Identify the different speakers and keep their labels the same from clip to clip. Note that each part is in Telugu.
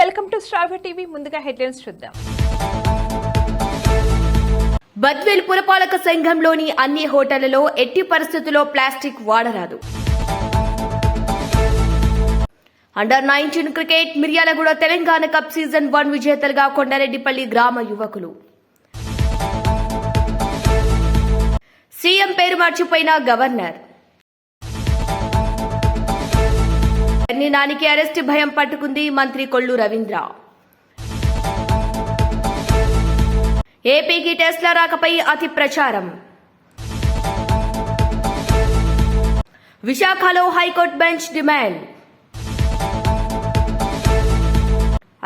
Speaker 1: Welcome to Star TV. ముందుగా హెడ్లైన్స్ చూద్దాం.
Speaker 2: బద్వేల్ పురపాలక సంఘంలోని అన్ని హోటళ్ళలో ఎట్టి పరిస్థితుల్లో plastic వాడరాదు. Under nineteen cricket Miryalaguda Telangana cup season one విజేతలుగా కొండారెడ్డిపల్లి గ్రామ యువకులు. సీఎం పేరు మర్చిపోయిన గవర్నర్. ఎన్ని నానికి అరెస్ట్ భయం పట్టుకుంది మంత్రి కొల్లు రవీంద్ర. ఏపీకి టెస్లా రాకపై అతి ప్రచారం. విశాఖలో హైకోర్టు బెంచ్ డిమాండ్.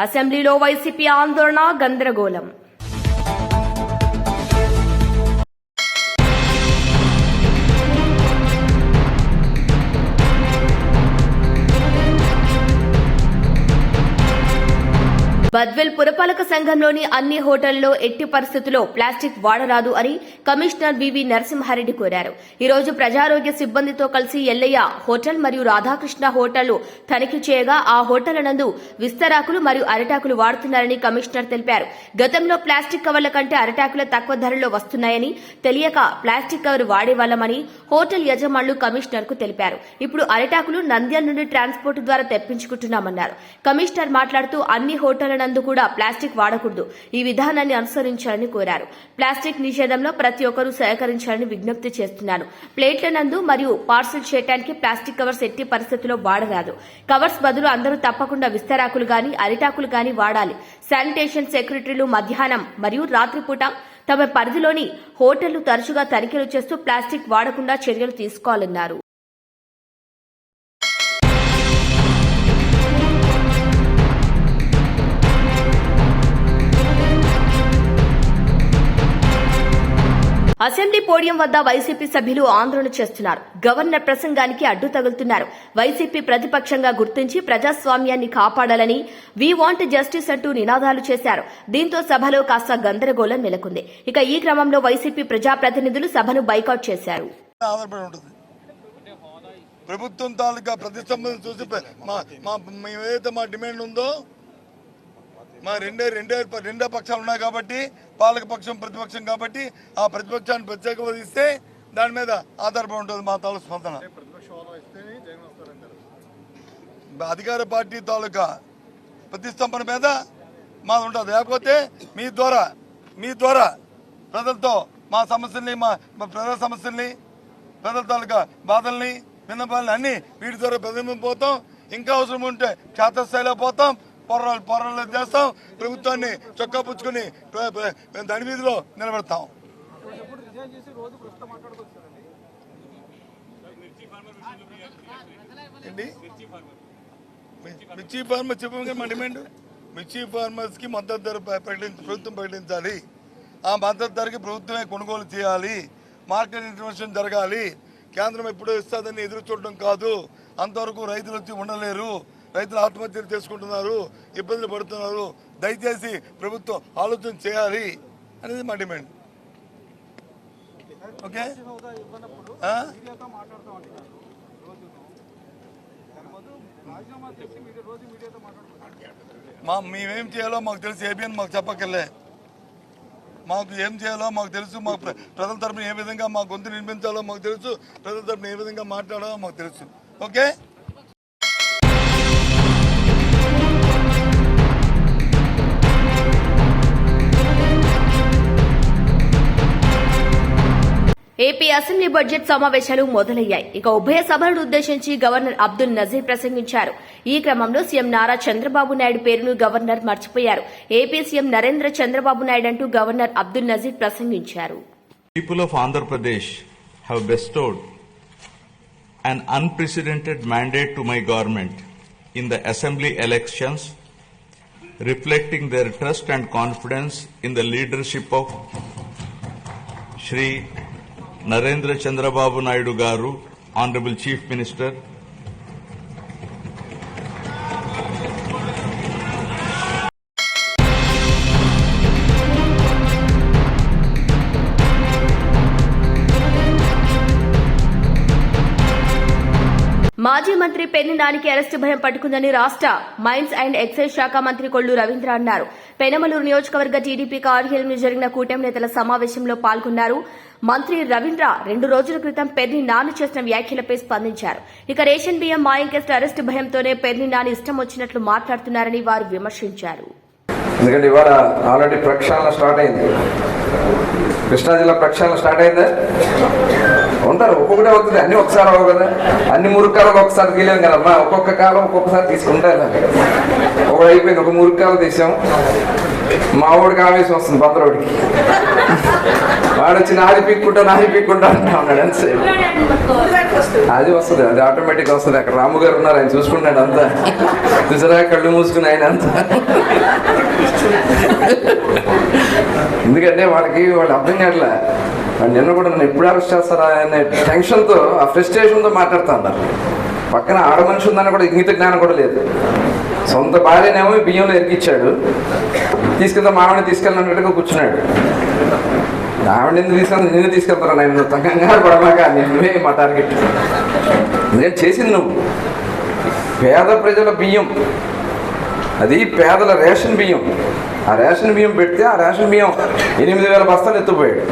Speaker 2: అసెంబ్లీలో వైసీపీ ఆందోళన గందరగోళం. బద్వెల్ పురపాలక సంఘంలోని అన్ని హోటళ్ళలో ఎట్టి పరిస్థితుల్లో ప్లాస్టిక్ వాడరాదు అని కమిషనర్ వివి నరసింహారెడ్డి కోరారు. ఈ రోజు ప్రజారోగ్య సిబ్బందితో కలిసి ఎల్లయ్య హోటల్ మరియు రాధాకృష్ణ హోటళ్ళు తనిఖీ చేయగా ఆ హోటళ్ళ నందు విస్తరాకులు మరియు అరిటాకులు వాడుతున్నారని కమిషనర్ తెలిపారు. గతంలో ప్లాస్టిక్ కవర్ల కంటే అరిటాకులు తక్కువ ధరలో వస్తున్నాయని తెలియక ప్లాస్టిక్ కవర్ వాడేవాళ్ళమని హోటల్ యజమానులు కమిషనర్కు తెలిపారు. ఇప్పుడు అరిటాకులు నంద్యాల నుండి ట్రాన్స్పోర్ట్ ద్వారా తెప్పించుకుంటున్నామన్నారు. కమిషనర్ మాట్లాడుతూ అన్ని హోటళ్ళ నందు కూడా ప్లాస్టిక్ వాడకూడదు. ఈ విధానాన్ని అనుసరించాలని కోరారు. ప్లాస్టిక్ నిషేధంలో ప్రతి ఒక్కరూ సహకరించాలని విజ్ఞప్తి చేస్తున్నాను ప్లేట్ల నందు మరియు పార్సిల్ చేయడానికి ప్లాస్టిక్ కవర్స్ ఎట్టి పరిస్థితుల్లో వాడరాదు. కవర్స్ బదులు అందరూ తప్పకుండా విస్తరాకులు గాని అరిటాకులు గాని వాడాలి. శానిటేషన్ సెక్రటరీలు మధ్యాహ్నం మరియు రాత్రిపూట తమ పరిధిలోని హోటళ్ళు తరచుగా తనిఖీలు చేస్తూ ప్లాస్టిక్ వాడకుండా చర్యలు తీసుకోవాలన్నారు. అసెంబ్లీ పోడియం వద్ద వైసీపీ సభ్యులు ఆందోళన చేస్తున్నారు. గవర్నర్ ప్రసంగానికి అడ్డు తగులుతున్నారు. వైసీపీ ప్రతిపక్షంగా గుర్తించి ప్రజాస్వామ్యాన్ని కాపాడాలని వీ వాంట్ జస్టిస్ అంటూ నినాదాలు చేశారు. దీంతో సభలో కాస్త గందరగోళం నెలకొంది. ఇక ఈ క్రమంలో వైసీపీ ప్రజాప్రతినిధులు సభను బైకాట్ చేశారు.
Speaker 3: ప్రభుత్వం తాలూకా ప్రతిష్టంభన చూసి మా ఏదైతే మా డిమాండ్ ఉందో మా రెండే రెండే రెండో పక్షాలు ఉన్నాయి కాబట్టి పాలక పక్షం ప్రతిపక్షం కాబట్టి ఆ ప్రతిపక్షాన్ని ప్రత్యేక హోదా ఇస్తే దాని మీద ఆధారపడి ఉంటుంది మా తాలూకు స్పందన. అధికార పార్టీ తాలూకా ప్రతిష్టంభన మీద మాది ఉంటుంది. లేకపోతే మీ ద్వారా మీ ద్వారా ప్రజలతో మా సమస్యల్ని మా ప్రజల సమస్యల్ని ప్రజల తాలూకా బాధల్ని విన్నపాలని అన్ని వీటి ద్వారా ప్రతిబింబిపోతాం ఇంకా అవసరం ఉంటే క్షేత్రస్థాయిలో పోతాం. పోరాలు పోరాలు చేస్తాం? ప్రభుత్వాన్ని చొక్కా పుచ్చుకొని మేము దాని వీధిలో నిలబెడతాం. ఏంటి? మిర్చి ఫార్మర్ చెప్పగా మా డిమాండ్. మిర్చి ఫార్మర్స్కి మద్దతు ధర ప్రకటించ ప్రభుత్వం ప్రకటించాలి. ఆ మద్దతు ధరకి ప్రభుత్వమే కొనుగోలు చేయాలి. మార్కెట్ ఇంటర్వెన్షన్ జరగాలి. కేంద్రం ఎప్పుడో ఇస్తుందని ఎదురు చూడడం కాదు. అంతవరకు రైతులు వచ్చి ఉండలేరు. రైతులు ఆత్మహత్యలు చేసుకుంటున్నారు ఇబ్బందులు పడుతున్నారు. దయచేసి ప్రభుత్వం ఆలోచన చేయాలి అనేది మా డిమాండ్. ఓకే? మా మేమేం చేయాలో మాకు తెలుసు ఏబిఎన్ మాకు చెప్పక్కర్లే. మాకు ఏం చేయాలో మాకు తెలుసు మాకు ప్రజల తరపున ఏ విధంగా మా గొంతు నిర్మించాలో మాకు తెలుసు ప్రజల తరపున ఏ విధంగా మాట్లాడాలో మాకు తెలుసు. ఓకే?
Speaker 2: ఏపీ అసెంబ్లీ బడ్జెట్ సమావేశాలు మొదలయ్యాయి. ఇక ఉభయ సభలను ఉద్దేశించి గవర్నర్ అబ్దుల్ నజీర్ ప్రసంగించారు. ఈ క్రమంలో సీఎం నారా చంద్రబాబు నాయుడు పేరును గవర్నర్ మర్చిపోయారు. ఏపీ సీఎం నరేంద్ర చంద్రబాబు నాయుడు అంటూ గవర్నర్ అబ్దుల్ నజీర్ ప్రసంగించారు.
Speaker 4: People of Andhra Pradesh have bestowed an unprecedented mandate to my government in the assembly elections reflecting their trust and confidence in the leadership Shri Narendra Chandrababu Naidu garu honourable chief minister
Speaker 2: మాజీ మంత్రి పెన్ని నానికి అరెస్టు భయం పట్టుకుందని రాష్ట్ర మైన్స్ అండ్ ఎక్సైజ్ శాఖ మంత్రి కొల్లు రవీంద్ర అన్నారు. పెనమలూరు నియోజకవర్గ టీడీపీ కార్యాలయంలో జరిగిన కూటమి నేతల సమావేశంలో పాల్గొన్నారు. మంత్రి రవీంద్ర రెండు రోజుల క్రితం పెర్ని నాని చేసిన వ్యాఖ్యలపై స్పందించారు. ఇక రేషన్ బియ్యం మాయం కేసు అరెస్టు భయంతోనే పెర్ని నాని ఇష్టం వచ్చినట్లు మాట్లాడుతున్నారని వారు విమర్శించారు.
Speaker 5: ఎందుకంటే ఇవాళ ఆల్రెడీ ప్రక్షాళన స్టార్ట్ అయింది. కృష్ణా జిల్లా ప్రక్షాళన స్టార్ట్ అయిందా? ఉంటారు. ఒక్కొక్కటే అవుతుంది. అన్ని ఒకసారి అవ్వవు కదా. అన్ని మురుక్కాలకు ఒకసారి తీయలేం కదమ్మా ఒక్కొక్క కాలం ఒక్కొక్కసారి తీసుకుంటారు. ఒకటి అయిపోయింది. ఒక మురుక్కాలు తీసాం. మా ఊడికి ఆవేశం వస్తుంది. భద్రవాడికి వాడు వచ్చి నాది పీక్కుంటా నాది పీక్కుంటా అంటా ఉన్నాడు ఎంతసేపు? అది వస్తుంది అది ఆటోమేటిక్ వస్తుంది. అక్కడ రాము గారు ఉన్నారు ఆయన చూసుకుంటాడు అంతా. చూసారా కళ్ళు మూసుకుని ఆయన అంతా. ఎందుకంటే వాళ్ళకి వాళ్ళు అర్థం కావట్లే. వాళ్ళు నిన్న కూడా నన్ను ఎప్పుడు అరెస్ట్ చేస్తారా అనే టెన్షన్తో ఆ ఫ్రస్ట్రేషన్తో మాట్లాడుతూ ఉన్నారు. పక్కన ఆడ మనిషి ఉందని కూడా ఇంగిత జ్ఞానం కూడా లేదు. సొంత భార్యనేమో బియ్యంలో ఎరికిచ్చాడు. తీసుకెళ్తా మామని తీసుకెళ్ళినట్టుగా కూర్చున్నాడు. ఆవిడ ఎందుకు తీసుకొని నిన్ను తీసుకెళ్తారా? నేను కంగారు పడమాక నువ్వే మా టార్గెట్ నేను చేసింది నువ్వు. పేద ప్రజల బియ్యం. అది పేదల రేషన్ బియ్యం. ఆ రేషన్ బియ్యం పెడితే ఆ రేషన్ బియ్యం ఎనిమిది వేల బస్తాలు ఎత్తుపోయాడు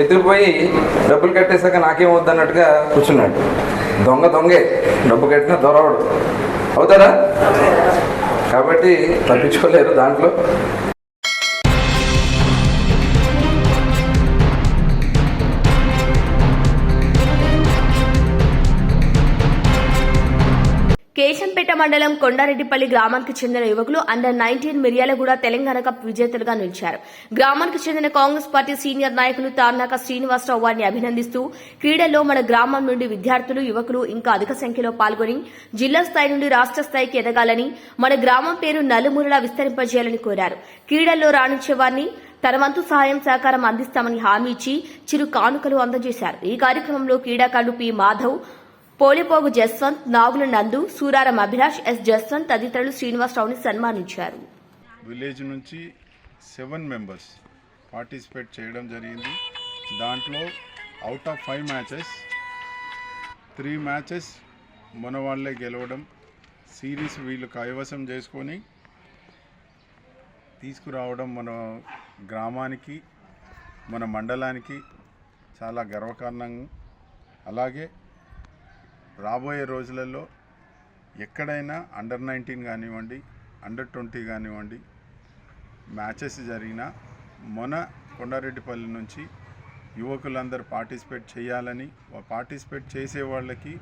Speaker 5: ఎత్తుకుపోయి డబ్బులు కట్టేశాక నాకేం వద్దన్నట్టుగా కూర్చున్నాడు. దొంగ దొంగే. డబ్బు కట్టిన దొరవడు. అవుతారా? కాబట్టి తప్పించుకోలేరు దాంట్లో.
Speaker 2: కేశంపేట మండలం కొండారెడ్డిపల్లి గ్రామానికి చెందిన యువకులు under nineteen Miryalaguda Telangana cup విజేతలుగా నిలిచారు. గ్రామానికి చెందిన కాంగ్రెస్ పార్టీ సీనియర్ నాయకులు తార్నాక శ్రీనివాసరావు వారిని అభినందిస్తూ క్రీడల్లో మన గ్రామం నుండి విద్యార్థులు యువకులు ఇంకా అధిక సంఖ్యలో పాల్గొని జిల్లా స్థాయి నుండి రాష్ట్ర స్థాయికి ఎదగాలని మన గ్రామం పేరు నలుమూలలా విస్తరింపజేయాలని కోరారు. క్రీడల్లో రాణించే వారిని తన వంతు సహాయం సహకారం అందిస్తామని హామీ ఇచ్చి చిరు కానుకలు అందజేశారు. ఈ కార్యక్రమంలో క్రీడాకారులు పి. మాధవ్ పోలిపోగు జస్వంత్ నాగుల నందు సూరారం అభిలాష్ ఎస్ జస్వంత్ తదితరులు శ్రీనివాసరావుని సన్మానించారు.
Speaker 6: విలేజ్ నుంచి సెవెన్ మెంబర్స్ పార్టిసిపేట్ చేయడం జరిగింది. దాంట్లో out of five matches three matches మన వాళ్ళే గెలవడం సిరీస్ వీళ్ళు కైవసం చేసుకొని తీసుకురావడం మన గ్రామానికి మన మండలానికి చాలా గర్వకారణం. అలాగే రాబోయే రోజులలో ఎక్కడైనా అండర్ నైన్టీన్ కానివ్వండి అండర్ ట్వంటీ కానివ్వండి మ్యాచెస్ జరిగిన మొన కొండారెడ్డిపల్లి నుంచి యువకులందరూ పార్టిసిపేట్ చేయాలని పార్టిసిపేట్ చేసే వాళ్ళకి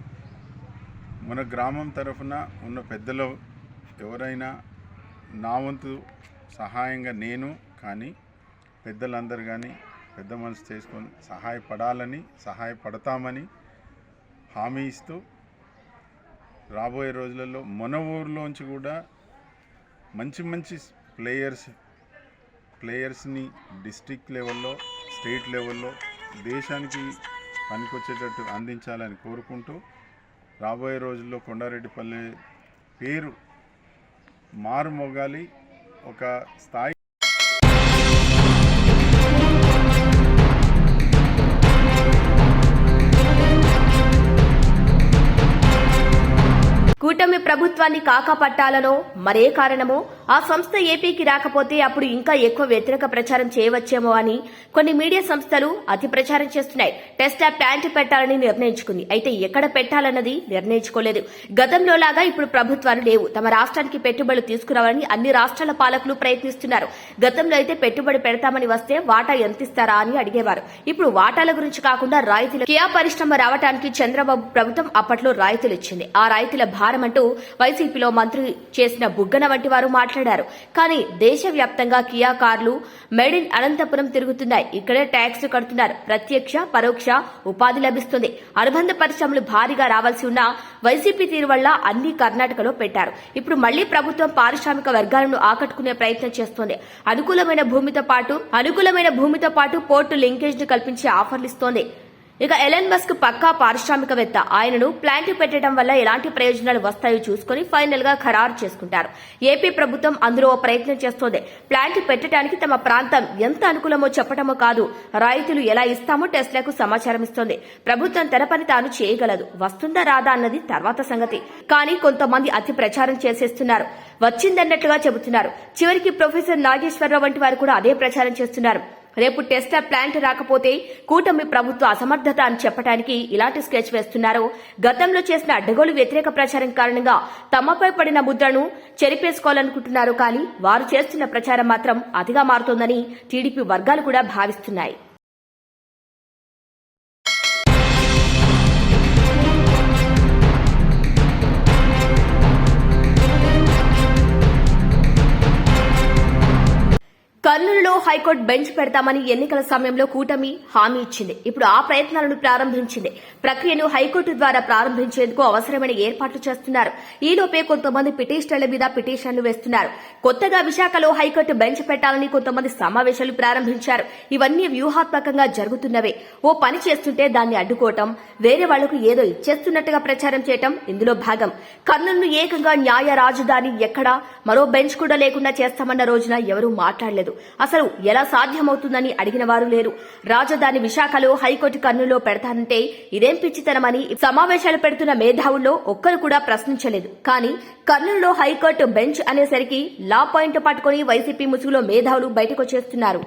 Speaker 6: మన గ్రామం తరఫున ఉన్న పెద్దలు ఎవరైనా నా వంతు సహాయంగా నేను కానీ పెద్దలందరూ కానీ పెద్ద మనసు చేసుకొని సహాయపడాలని సహాయపడతామని హామీ ఇస్తూ రాబోయే రోజులలో మన ఊర్లోంచి కూడా మంచి మంచి ప్లేయర్స్ ప్లేయర్స్ని డిస్ట్రిక్ట్ లెవెల్లో స్టేట్ లెవెల్లో దేశానికి పనికొచ్చేటట్టు అందించాలని కోరుకుంటూ రాబోయే రోజుల్లో కొండారెడ్డిపల్లి పేరు మారుమోగాలి ఒక స్థాయి
Speaker 2: కూటమి ప్రభుత్వాన్ని కాకపట్టాలనో మరే కారణమో ఆ సంస్థ ఏపీకి రాకపోతే అప్పుడు ఇంకా ఎక్కువ వ్యతిరేక ప్రచారం చేయవచ్చేమో అని కొన్ని మీడియా సంస్థలు అతి ప్రచారం చేస్తున్నాయి. టెస్ట్ యాప్ ప్యాంటు పెట్టాలని నిర్ణయించుకుంది. అయితే ఎక్కడ పెట్టాలన్నది నిర్ణయించుకోలేదు. గతంలో లాగా ఇప్పుడు ప్రభుత్వాలు లేవు. తమ రాష్ట్రానికి పెట్టుబడులు తీసుకురావాలని అన్ని రాష్ట్రాల పాలకులు ప్రయత్నిస్తున్నారు. గతంలో అయితే పెట్టుబడి పెడతామని వస్తే వాటా ఎంత ఇస్తారా అని అడిగేవారు. ఇప్పుడు వాటాల గురించి కాకుండా రాయితీలు కియా పరిశ్రమ రావడానికి చంద్రబాబు ప్రభుత్వం అప్పట్లో రాయితీలు ఇచ్చింది ఆ రాయితీల భారం అంటూ వైసీపీలో మంత్రి చేసిన బుగ్గన వంటి వారు మాట్లాడారు. కానీ దేశవ్యాప్తంగా కియా కార్లు మేడ్ ఇన్ అనంతపురం తిరుగుతున్నాయి. ఇక్కడే ట్యాక్స్ కడుతున్నారు. ప్రత్యక్ష పరోక్ష ఉపాధి లభిస్తుంది. అనుబంధ పరిశ్రమలు భారీగా రావాల్సి ఉన్న వైసీపీ తీరు వల్ల అన్ని కర్ణాటకలో పెట్టారు. ఇప్పుడు మళ్ళీ ప్రభుత్వం పారిశ్రామిక వర్గాలను ఆకట్టుకునే ప్రయత్నం చేస్తోంది. అనుకూలమైన భూమితో పాటు అనుకూలమైన భూమితో పాటు పోర్టు లింకేజ్ను కల్పించే ఆఫర్లు ఇస్తోంది. ఇక ఎలన్ మస్క్ పక్కా పారిశ్రామికవేత్త. ఆయనను ప్లాంట్ పెట్టడం వల్ల ఎలాంటి ప్రయోజనాలు వస్తాయో చూసుకుని ఫైనల్గా ఖరారు చేసుకుంటారు. ఏపీ ప్రభుత్వం అందులో ఓ ప్రయత్నం చేస్తోంది. ప్లాంట్ పెట్టడానికి తమ ప్రాంతం ఎంత అనుకూలమో చెప్పడమో కాదు. రైతులు ఎలా ఇస్తామో టెస్లాకు సమాచారం ఇస్తోంది. ప్రభుత్వం తన పని తాను చేయగలదు. వస్తుందా రాదా అన్నది తర్వాత సంగతి. కానీ కొంతమంది అతి ప్రచారం చేసేస్తున్నారు. వచ్చిందన్నట్లుగా చెబుతున్నారు. చివరికి ప్రొఫెసర్ నాగేశ్వరరావు వంటి వారు కూడా అదే ప్రచారం చేస్తున్నారు. రేపు టెస్లా ప్లాంట్ రాకపోతే కూటమి ప్రభుత్వ అసమర్థత అని చెప్పడానికి ఇలాంటి స్కెచ్ వేస్తున్నారు. గతంలో చేసిన అడ్డగోలు వ్యతిరేక ప్రచారం కారణంగా తమపై పడిన ముద్రను చెరిపేసుకోవాలనుకుంటున్నారు కానీ వారు చేస్తున్న ప్రచారం మాత్రం అతిగా మారుతోందని టీడీపీ వర్గాలు కూడా భావిస్తున్నాయి. కర్నూలులో హైకోర్టు బెంచ్ పెడతామని ఎన్నికల సమయంలో కూటమి హామీ ఇచ్చింది. ఇప్పుడు ఆ ప్రయత్నాలను ప్రారంభించింది. ప్రక్రియను హైకోర్టు ద్వారా ప్రారంభించేందుకు అవసరమైన ఏర్పాట్లు చేస్తున్నారు. ఈలోపే కొంతమంది పిటిషనర్ల మీద పిటిషన్లు వేస్తున్నారు. కొత్తగా విశాఖలో హైకోర్టు బెంచ్ పెట్టాలని కొంతమంది సమావేశాలు ప్రారంభించారు. ఇవన్నీ వ్యూహాత్మకంగా జరుగుతున్నవే. ఓ పని చేస్తుంటే దాన్ని అడ్డుకోవటం వేరే వాళ్ళకు ఏదో ఇచ్చేస్తున్నట్టుగా ప్రచారం చేయటం ఇందులో భాగం. కర్నూలును ఏకంగా న్యాయ రాజధాని ఎక్కడా? మరో బెంచ్ కూడా లేకుండా చేస్తామన్న రోజున ఎవరూ మాట్లాడలేదు. అసలు ఎలా సాధ్యమవుతుందని అడిగిన వారు లేరు. రాజధాని విశాఖలో హైకోర్టు కర్నూలులో పెడతానంటే ఇదేం పిచ్చితనమని సమావేశాలు పెడుతున్న మేధావుల్లో ఒక్కరు కూడా ప్రశ్నించలేదు. కానీ కర్నూలులో హైకోర్టు బెంచ్ అనేసరికి లా పాయింట్ పట్టుకుని వైసీపీ ముసుగులో మేధావులు బయటకు చేస్తున్నారు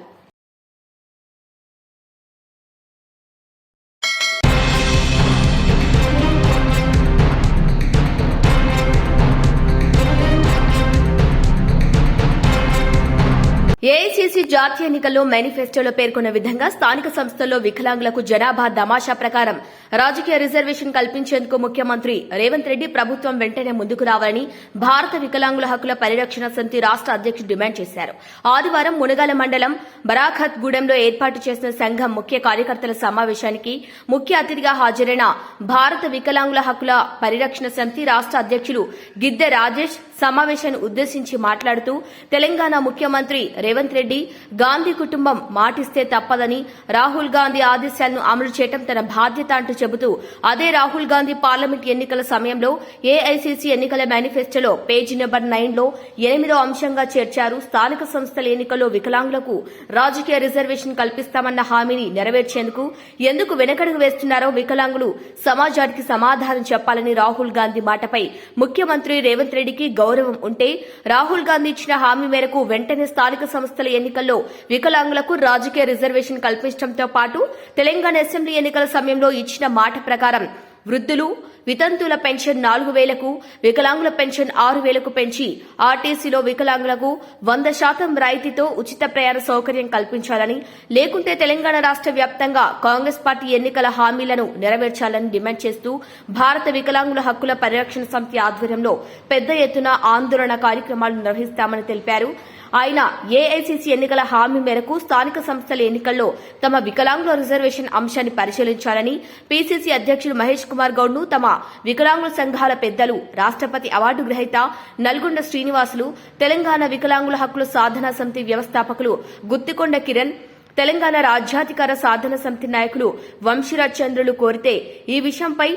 Speaker 2: ఏఐసీసీ జాతీయ ఎన్నికల్లో మేనిఫెస్టోలో పేర్కొన్న విధంగా స్థానిక సంస్థల్లో వికలాంగులకు జనాభా దమాషా ప్రకారం రాజకీయ రిజర్వేషన్ కల్పించేందుకు ముఖ్యమంత్రి రేవంత్ రెడ్డి ప్రభుత్వం వెంటనే ముందుకు రావాలని భారత వికలాంగుల హక్కుల పరిరక్షణ సమితి రాష్ట అధ్యక్షుడు డిమాండ్ చేశారు. ఆదివారం మునగాల మండలం బరాఖత్ గూడెంలో ఏర్పాటు చేసిన సంఘం ముఖ్య కార్యకర్తల సమావేశానికి ముఖ్య అతిథిగా హాజరైన భారత వికలాంగుల హక్కుల పరిరక్షణ సమితి రాష్ట అధ్యక్షులు గిద్దె రాజేష్ సమావేశాన్ని ఉద్దేశించి మాట్లాడుతూ తెలంగాణ ముఖ్యమంత్రి రేవంత్ రెడ్డి గాంధీ కుటుంబం మాటిస్తే తప్పదని రాహుల్ గాంధీ ఆదేశాలను అమలు చేయడం తన బాధ్యత అంటూ చెబుతూ అదే రాహుల్ గాంధీ పార్లమెంట్ ఎన్నికల సమయంలో ఏఐసీసీ ఎన్నికల మేనిఫెస్టోలో పేజీ నెంబర్ నైన్లో ఎనిమిదో అంశంగా చేర్చారు స్థానిక సంస్థల ఎన్నికల్లో వికలాంగులకు రాజకీయ రిజర్వేషన్ కల్పిస్తామన్న హామీని నెరవేర్చేందుకు ఎందుకు వెనకడుగు వేస్తున్నారో వికలాంగులు సమాజానికి సమాధానం చెప్పాలని రాహుల్ గాంధీ మాటపై ముఖ్యమంత్రి రేవంత్ రెడ్డికి గౌరవం ఉంటే రాహుల్ గాంధీ ఇచ్చిన హామీ మేరకు వెంటనే స్థానిక సంస్థల ఎన్నికల్లో వికలాంగులకు రాజకీయ రిజర్వేషన్ కల్పించడంతో పాటు తెలంగాణ అసెంబ్లీ ఎన్నికల సమయంలో ఇచ్చిన మాట ప్రకారం వృద్ధులు వితంతుల పెన్షన్ నాలుగు వేలకు వికలాంగుల పెన్షన్ ఆరు వేలకు పెంచి ఆర్టీసీలో వికలాంగులకు వంద శాతం రాయితీతో ఉచిత ప్రయాణ సౌకర్యం కల్పించాలని లేకుంటే తెలంగాణ రాష్ట్ర వ్యాప్తంగా కాంగ్రెస్ పార్టీ ఎన్నికల హామీలను నెరవేర్చాలని డిమాండ్ చేస్తూ భారత వికలాంగుల హక్కుల పరిరక్షణ సమితి ఆధ్వర్యంలో పెద్ద ఎత్తున ఆందోళన కార్యక్రమాలు నిర్వహిస్తామని తెలిపారు. ఆయన ఏఐసీసీ ఎన్నికల హామీ మేరకు స్థానిక సంస్థల ఎన్నికల్లో తమ వికలాంగుల రిజర్వేషన్ అంశాన్ని పరిశీలించాలని పీసీసీ అధ్యక్షుడు మహేష్ కుమార్ గౌడ్ను తమ వికలాంగుల సంఘాల పెద్దలు రాష్ట్రపతి అవార్డు గ్రహీత నల్గొండ శ్రీనివాసులు తెలంగాణ వికలాంగుల హక్కుల సాధనా సమితి వ్యవస్థాపకులు గుత్తికొండ కిరణ్ తెలంగాణ రాజ్యాధికార సాధన సమితి నాయకులు వంశీరాజ్ చంద్రులు కోరితే ఈ విషయంపై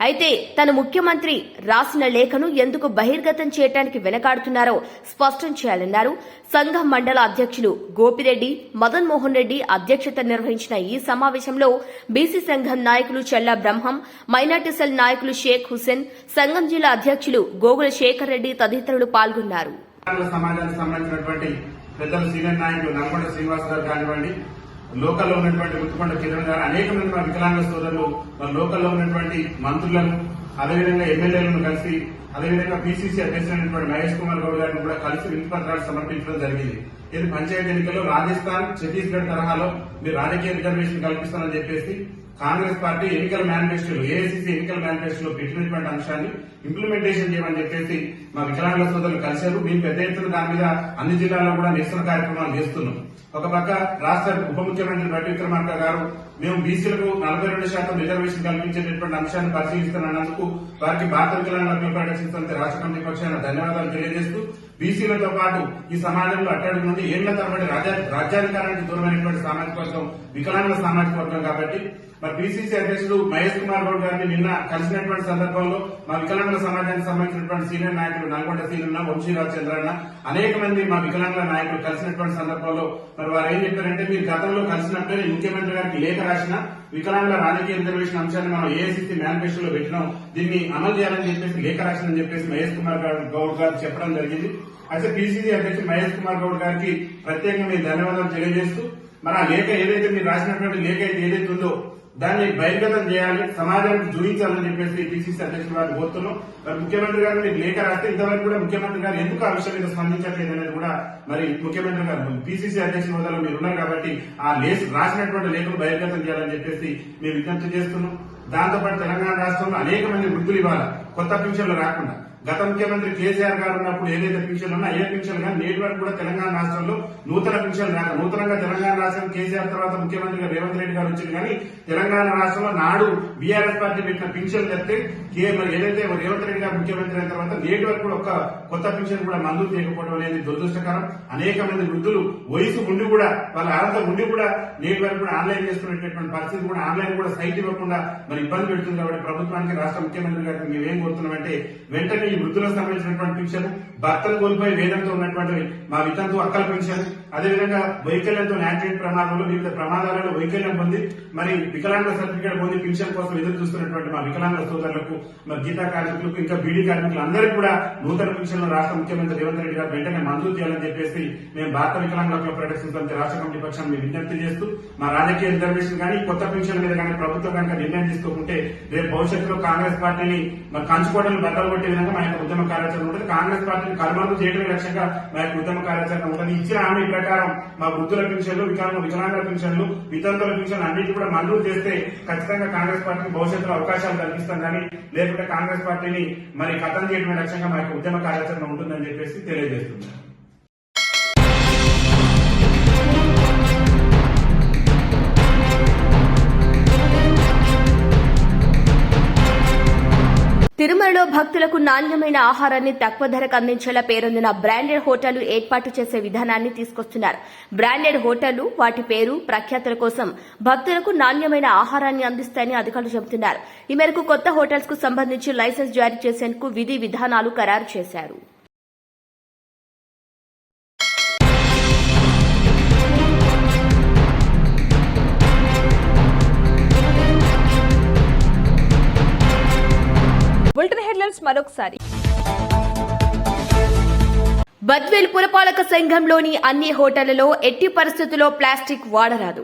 Speaker 2: అయితే తన ముఖ్యమంత్రి రాసిన లేఖను ఎందుకు బహిర్గతం చేయడానికి వెనకాడుతున్నారో స్పష్టం చేయాలన్నారు. సంఘం మండల అధ్యక్షులు గోపిరెడ్డి మదన్ మోహన్ రెడ్డి అధ్యక్షత నిర్వహించిన ఈ సమావేశంలో బీసీ సంఘం నాయకులు చెల్లా బ్రహ్మం మైనార్టీ సెల్ నాయకులు షేక్ హుసేన్ సంఘం జిల్లా అధ్యక్షులు గోగుల శేఖర్ రెడ్డి తదితరులు పాల్గొన్నారు.
Speaker 7: సమాజానికి సంబంధించినటువంటి పెద్దలు సీనియర్ నాయకులు శ్రీనివాస్ గారు కానివ్వండి లోకల్లో ఉన్నటువంటి గుర్తుకొండ కిరణ్ గారు అనేకమైన వికలాంగ సోదరులు మన లోకల్లో ఉన్నటువంటి మంత్రులను అదేవిధంగా ఎమ్మెల్యేలను కలిసి అదేవిధంగా పిసిసి అధ్యక్షుడైనటువంటి మహేష్ కుమార్ గౌడ్ గారిని కూడా కలిసి వినతి పత్రాలు సమర్పించడం జరిగింది. ఇది పంచాయతీ ఎన్నికల్లో రాజస్థాన్ ఛత్తీస్గఢ్ తరహాలో మీరు రాజకీయ రిజర్వేషన్ కల్పిస్తానని చెప్పేసి కాంగ్రెస్ పార్టీ ఎన్నికల మేనిఫెస్టోలో ఏఐసీసీ ఎన్నికల మేనిఫెస్టోలో పెట్టినటువంటి అంశాన్ని ఇంప్లిమెంటేషన్ చేయమని చెప్పేసి మా వికలాంగుల సోదరులు కలిశారు. మేము పెద్ద ఎత్తున దాని మీద అన్ని జిల్లాల్లో కూడా నిరసన కార్యక్రమాలు చేస్తున్నాం. ఒక పక్క రాష్ట్ర ఉప ముఖ్యమంత్రి బట్టి విక్రమార్క గారు మేము బీసీలకు నలభై రెండు శాతం రిజర్వేషన్ కల్పించేటటువంటి అంశాన్ని పరిశీలిస్తున్నందుకు వారికి భారత వికలాంగుల హక్కుల సమితి రాష్ట్ర కమిటీ పక్షాన ధన్యవాదాలు తెలియజేస్తూ బీసీలతో పాటు ఈ సమాజంలో అట్టడుగు నుండి ఏళ్ళ తరబడి రాజ్యాధికారానికి దూరమైనటువంటి సామాజిక వర్గం వికలాంగుల సామాజిక వర్గం కాబట్టి మరి బీసీసీ అధ్యక్షుడు మహేష్ కుమార్ గౌడ్ గారిని నిన్న కలిసినటువంటి సందర్భంలో మా వికలాంగుల సమాజానికి సంబంధించినటువంటి సీనియర్ నాయకులు నల్గొండ సీనన్న వంశీరాజ్ చంద్రన్న అనేక మంది మా వికలాంగుల నాయకులు కలిసినటువంటి సందర్భంలో మరి వారు ఏం చెప్పారంటే మీరు గతంలో కలిసినప్పుడే ముఖ్యమంత్రి గారికి లేఖ రాసిన వికలాంగుల రాజకీయ రిజర్వేషన్ అంశాన్ని మనం ఏఐసిసి మేనిఫెస్టోలో పెట్టినాం దీన్ని అమలు చేయాలని చెప్పేసి లేఖ రాసిందని చెప్పేసి మహేష్ కుమార్ గౌడ్ గారు చెప్పడం జరిగింది. అయితే పిసిసి అధ్యక్షుడు మహేష్ కుమార్ గౌడ్ గారికి ప్రత్యేకంగా ధన్యవాదాలు తెలియజేస్తూ మరి ఆ లేఖ ఏదైతే మీరు రాసినటువంటి లేఖ అయితే ఏదైతే ఉందో దాన్ని బహిర్గతం చేయాలి సమాజానికి చూపించాలని చెప్పేసి పిసిసి అధ్యక్షుడు గారిని కోరుతున్నాం. మరి ముఖ్యమంత్రి గారు మీరు లేఖ రాస్తే ఇంతవరకు కూడా ముఖ్యమంత్రి గారు ఎందుకు ఆ విషయం మీద స్పందించట్లేదు అనేది కూడా మరి ముఖ్యమంత్రి గారు పిసిసి అధ్యక్షుల హోదాలో మీరు ఉన్నారు కాబట్టి ఆ లేఖ రాసినటువంటి లేఖను బహిర్గతం చేయాలని చెప్పేసి మేము విజ్ఞప్తి చేస్తున్నాం. దాంతోపాటు తెలంగాణ రాష్ట్రంలో అనేక మంది వృద్ధులు ఇవ్వాలి కొత్త పింఛన్లు రాకుండా గత ముఖ్యమంత్రి కేసీఆర్ గారు ఉన్నప్పుడు ఏదైతే పింఛన్లు ఉన్నా ఏ పింఛన్లు కానీ నేటి వరకు కూడా తెలంగాణ రాష్ట్రంలో నూతన పింఛన్లు రాక నూతనంగా తెలంగాణ రాష్ట్రం కేసీఆర్ తర్వాత ముఖ్యమంత్రిగా రేవంత్ రెడ్డి గారు వచ్చింది కానీ తెలంగాణ రాష్ట్రంలో నాడు బీఆర్ఎస్ పార్టీ పెట్టిన పింఛన్లు తప్పితే కే- మరి ఏదైతే రేవంత్ రెడ్డి గారు ముఖ్యమంత్రి అయిన తర్వాత నేటి వరకు కూడా ఒక కొత్త పింఛన్ కూడా మంజూరు చేయకపోవడం అనేది దురదృష్టకరం. అనేక మంది వృద్ధులు వయసు ఉండి కూడా వాళ్ళ అర్హత ఉండి కూడా నేటి వరకు కూడా ఆన్లైన్ చేసుకునేటటువంటి పరిస్థితి కూడా ఆన్లైన్ కూడా సైట్ ఇవ్వకుండా మరి ఇబ్బంది పెడుతుంది కాబట్టి ప్రభుత్వానికి రాష్ట్ర ముఖ్యమంత్రి గారికి మేమేం కోరుతున్నామంటే వెంటనే ఈ వృద్ధులకు సంబంధించినటువంటి పింఛన్ భర్తలు కోల్పోయి వేదంతో ఉన్నటువంటి మా వితంతు అక్కల పింఛన్ అదేవిధంగా వైకల్యంతో యాక్సిడెంట్ ప్రమాదంలో వివిధ ప్రమాదాలలో వైకల్యం పొంది మరి వికలాంగుల సర్టిఫికేట్ పొంది పింఛన్ కోసం ఎదురు చూస్తున్నటువంటి మా వికలాంగుల సోదరులకు మరి గీతా కార్మికులకు ఇంకా బీడీ కార్మికులు అందరికీ కూడా నూతన పింఛన్లు రాష్ట్ర ముఖ్యమంత్రి రేవంత్ రెడ్డి గారు వెంటనే మంజూరు చేయాలని చెప్పేసి మేము భారత వికలాంగుల ప్రకటిస్తున్న రాష్ట్ర కమిటీ పక్షాన్ని మేము విజ్ఞప్తి చేస్తూ మా రాజకీయ రిజర్వేషన్ కానీ కొత్త పింఛన్ మీద కానీ ప్రభుత్వం కనుక నిర్ణయం తీసుకోకుంటే రేపు భవిష్యత్తులో కాంగ్రెస్ పార్టీని మరి కంచుకోటలు బద్దలు కొట్టే విధంగా ఆయన ఉద్యమ కార్యాచరణ ఉంటుంది. కాంగ్రెస్ పార్టీని కనుమరుగు చేయడమే లక్ష్యంగా మా యొక్క ఉద్యమ కార్యాచరణ ఉంటుంది. ఇచ్చిన హామీ ప్రకారం మా వృద్ధుల పింఛన్లు వికలాంగ వికలాంగుల పింఛన్లు వితంతుల పింఛన్లు అన్నిటి కూడా మంజూరు చేస్తే ఖచ్చితంగా కాంగ్రెస్ పార్టీకి భవిష్యత్తులో అవకాశాలు కల్పిస్తాం కానీ లేకుంటే కాంగ్రెస్ పార్టీని మరి కథం చేయడమే లక్ష్యంగా మా యొక్క ఉద్యమ కార్యాచరణ ఉంటుందని చెప్పేసి తెలియజేస్తున్నారు
Speaker 2: తిరుమలలో భక్తులకు నాణ్యమైన ఆహారాన్ని తక్కువ ధరకు అందించేలా పేరొందిన బ్రాండెడ్ హోటళ్ళు ఏర్పాటు చేసే విధానాన్ని తీసుకొస్తున్నారు. బ్రాండెడ్ హోటళ్ళు వాటి పేరు ప్రఖ్యాతుల కోసం భక్తులకు నాణ్యమైన ఆహారాన్ని అందిస్తాయని అధికారులు చెబుతున్నారు. ఈ మేరకు కొత్త హోటల్స్కు సంబంధించి లైసెన్స్ జారీ చేసేందుకు విధి విధానాలు ఖరారు చేశారు.
Speaker 1: బులెటిన్ హెడ్లైన్స్ మరొకసారి.
Speaker 2: బద్వేల్ పురపాలక సంఘంలోని అన్ని హోటళ్ళలో ఎట్టి పరిస్థితుల్లో plastic వాడరాదు.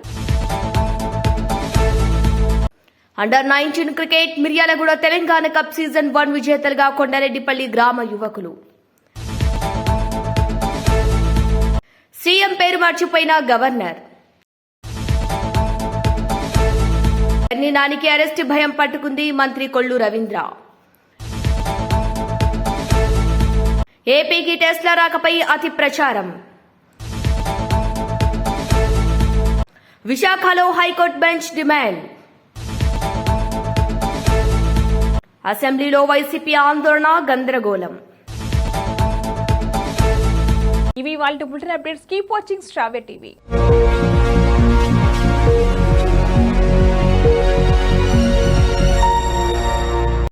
Speaker 2: Under nineteen cricket Miryalaguda Telangana cup season one విజేతలుగా కొండారెడ్డిపల్లి గ్రామ యువకులు. సీఎం పేరు మార్చిపోయిన గవర్నర్. నానికి అరెస్ట్ భయం పట్టుకుంది మంత్రి కొల్లు రవీంద్ర. ఏపీకి టెస్లా రాకపై అతి ప్రచారం. విశాఖలో హైకోర్టు బెంచ్ డిమాండ్. అసెంబ్లీలో వైసీపీ ఆందోళన గందరగోళం.
Speaker 1: ఇవి వాళ్ళ బులెటిన్ అప్డేట్స్. కీప్ వాచింగ్ స్ట్రావే టీవీ.